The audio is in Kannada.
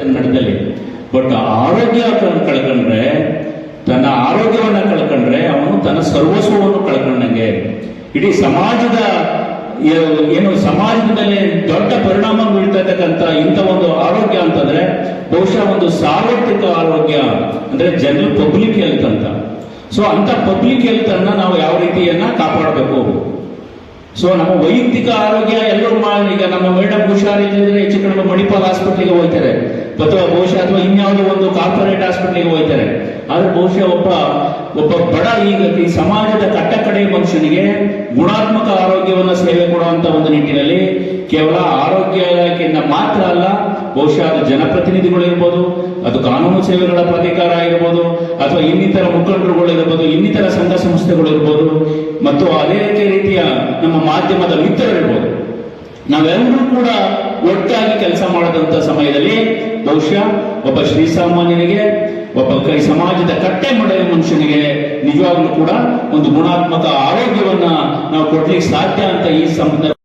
ಕನ್ನಡದಲ್ಲಿ ಬಟ್ ಆರೋಗ್ಯ ಕಳ್ಕೊಂಡ್ರೆ, ತನ್ನ ಆರೋಗ್ಯವನ್ನ ಕಳ್ಕೊಂಡ್ರೆ, ಅವನು ತನ್ನ ಸರ್ವಸ್ವವನ್ನು ಕಳ್ಕೊಂಡಂಗೆ. ಇಡೀ ಸಮಾಜದ ಏನು ಸಮಾಜದ ಮೇಲೆ ದೊಡ್ಡ ಪರಿಣಾಮ ಬೀಳ್ತಕ್ಕಂಥ ಇಂಥ ಒಂದು ಆರೋಗ್ಯ ಅಂತಂದ್ರೆ, ಬಹುಶಃ ಒಂದು ಸಾರ್ವತ್ರಿಕ ಆರೋಗ್ಯ, ಅಂದ್ರೆ ಜನರಲ್ ಪಬ್ಲಿಕ್ ಹೆಲ್ತ್ ಅಂತ. ಸೊ ಅಂತ ಪಬ್ಲಿಕ್ ಹೆಲ್ತ್ ಅನ್ನ ನಾವು ಯಾವ ರೀತಿಯನ್ನ ಕಾಪಾಡಬೇಕು? ಸೊ, ನಮ್ಮ ವೈಯಕ್ತಿಕ ಆರೋಗ್ಯ ಎಲ್ಲರೂ ಈಗ ನಮ್ಮ ಮೇಡಮ್ ಹುಷಾರಿದ್ರೆ ಹೆಚ್ಚು ಕಡಿಮೆ ಮಣಿಪಾಲ್ ಆಸ್ಪತ್ರೆಗೆ ಹೋಗ್ತಾರೆ. ಅಥವಾ ಬಹುಶಃ ಅಥವಾ ಇನ್ಯಾವುದೋ ಒಂದು ಕಾರ್ಪೊರೇಟ್ ಹಾಸ್ಪಿಟ್ಲಿಗೆ ಹೋಗ್ತಾರೆ. ಆದ್ರೆ ಬಹುಶಃ ಒಬ್ಬ ಒಬ್ಬ ಬಡ ಈಗ ಈ ಸಮಾಜದ ಕಟ್ಟಕಡೆ ಮನುಷ್ಯನಿಗೆ ಗುಣಾತ್ಮಕ ಆರೋಗ್ಯವನ್ನು ಸೇವೆ ಕೊಡುವಂತ ಒಂದು ನಿಟ್ಟಿನಲ್ಲಿ ಕೇವಲ ಆರೋಗ್ಯ ಇಲಾಖೆಯಿಂದ ಮಾತ್ರ ಅಲ್ಲ, ಬಹುಶಃ ಅದು ಜನಪ್ರತಿನಿಧಿಗಳು ಇರ್ಬೋದು, ಅದು ಕಾನೂನು ಸೇವೆಗಳ ಪ್ರಾಧಿಕಾರ ಆಗಿರ್ಬೋದು, ಅಥವಾ ಇನ್ನಿತರ ಮುಖಂಡರುಗಳು ಇರ್ಬೋದು, ಇನ್ನಿತರ ಸಂಘ ಸಂಸ್ಥೆಗಳು ಇರ್ಬೋದು, ಮತ್ತು ಅದೇ ರೀತಿಯ ನಮ್ಮ ಮಾಧ್ಯಮದ ಮಿತ್ರರಿರ್ಬೋದು. ನಾವೆಲ್ಲರೂ ಕೂಡ ಒಟ್ಟಾಗಿ ಕೆಲಸ ಮಾಡದಂತ ಸಮಯದಲ್ಲಿ ಬಹುಶಃ ಒಬ್ಬ ಶ್ರೀಸಾಮಾನ್ಯನಿಗೆ, ಒಬ್ಬ ಕೈ ಸಮಾಜದ ಕಟ್ಟೆ ಮಡೆಯ ಮನುಷ್ಯನಿಗೆ ನಿಜವಾಗ್ಲೂ ಕೂಡ ಒಂದು ಗುಣಾತ್ಮಕ ಆರೋಗ್ಯವನ್ನ ನಾವು ಕೊಡ್ಲಿಕ್ಕೆ ಸಾಧ್ಯ ಅಂತ ಈ ಸಂದರ್ಭ